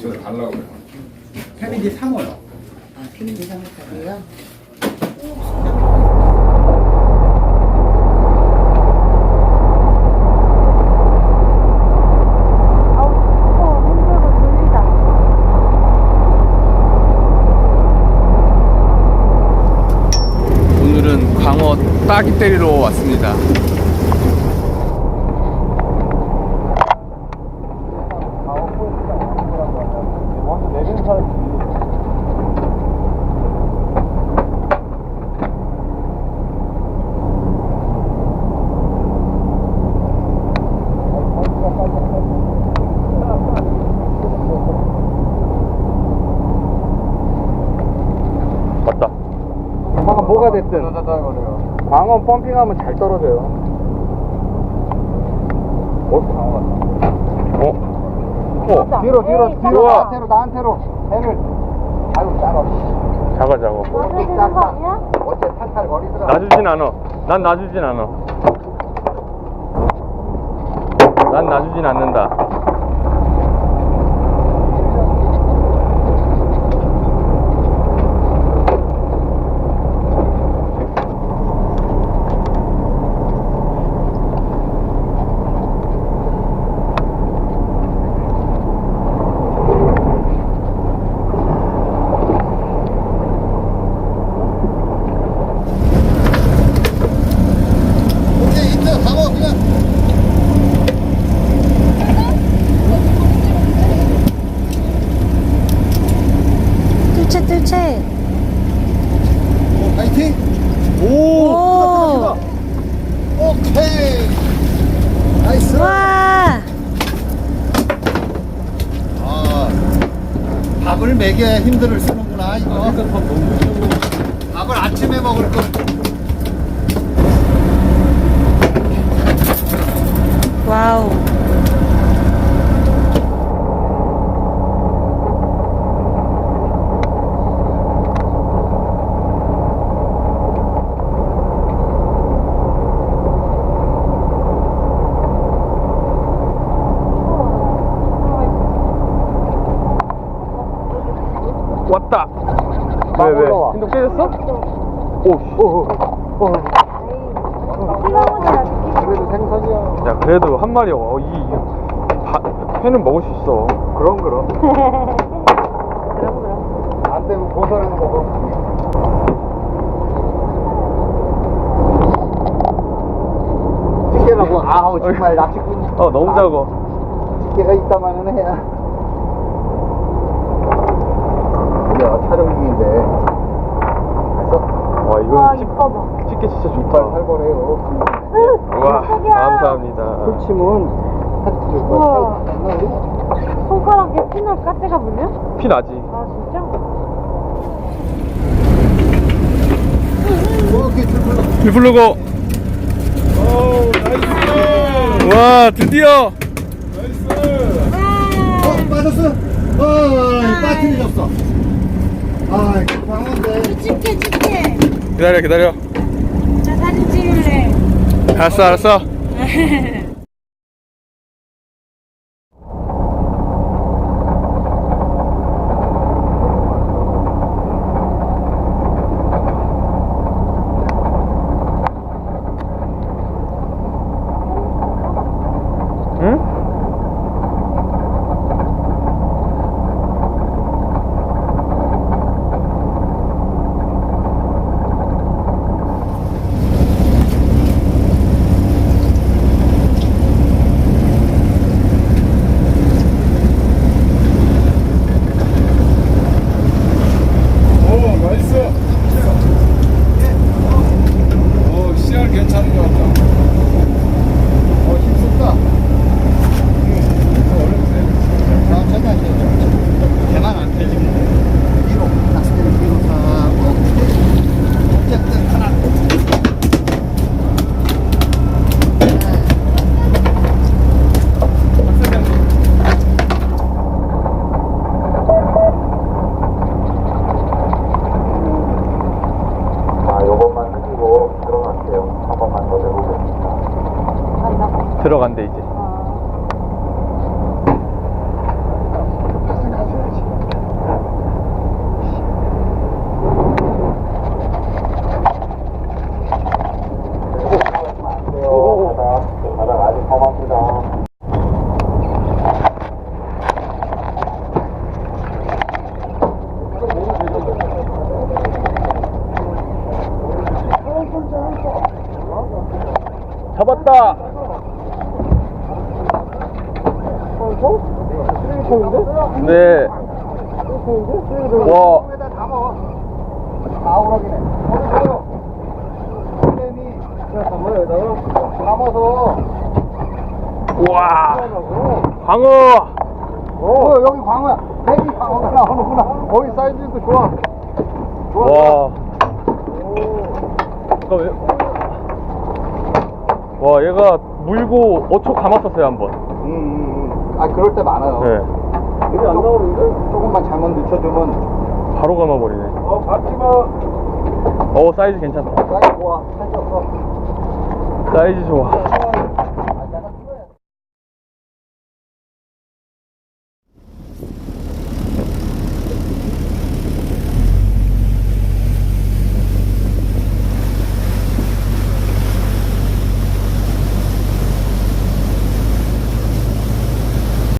저 달라고 그래요. 패밀리 3호요. 아, 어, 힘들고 졸리다. 오늘은 광어 따기 때리러 왔습니다. 뭐가 됐든 광어 펌핑하면 잘 떨어져요 어? 어? 어? 뒤로 뒤로 에이, 뒤로 우와. 나한테로 나한테로 배를 아유 짜러 작아 작아. 놔줘야 되는 거 아니야? 어째 탈탈 거리더라 놔주진 않아. 난 놔주진 않아. 난 놔주진 않는다. 오케이 이트 방어 그냥 뜰채, 뜰채. 오, 파이팅 오! 오케이 나이스 와! 아 밥을 먹여야 힘들을 쓰는구나 이거 밥을 아침에 먹을 걸 와우. 왔다. 막왜 왜? hin도 깨졌어? 오. 씨. 오, 오. 피가보자, 그래도 생선이야 야 그래도 한 마리 어, 이, 이 바, 회는 먹을 수 있어. 그럼 그럼 그럼, 그럼. 안 되면 고소는 먹어 집게라고 아우 정말 낚시꾼 어 너무 아, 작아. 집게가 있다마는 해야 야 촬영 중인데 알았어? 와 와, 이건 찍, 이뻐 봐. 찍기 진짜 이빨 좋다. 살벌해요 와 깜짝이야. 감사합니다. 풀침은 우와. 하트 손가락에 피날 까지가 물려? 피 나지. 아, 진짜? 비 부르고. 와 드디어. 어 빠졌어 어 빠트리 졌어 아 집게, 집게. 기다려 기다려. 나 사진 찍을래. 알았어 알았어. 내려간대 이제. 네. 와. 다 오락이네. 선생님이 뭐야 여기다가 감아서 우와. 광어. 어 여기 광어야. 백이 광어가 나오는구나. 거기 사이즈도 좋아. 좋아. 와. 잠깐 왜? 와, 얘가 물고 5초 감았었어요, 한 번. 음, 음, 음. 아 그럴 때 많아요. 네. 근데 안 나오는데? 조금만 잘못 늦춰주면. 바로 감아버리네. 어 받지마. 어, 사이즈 괜찮다. 사이즈 좋아. 사이즈 없어. 사이즈 좋아. 아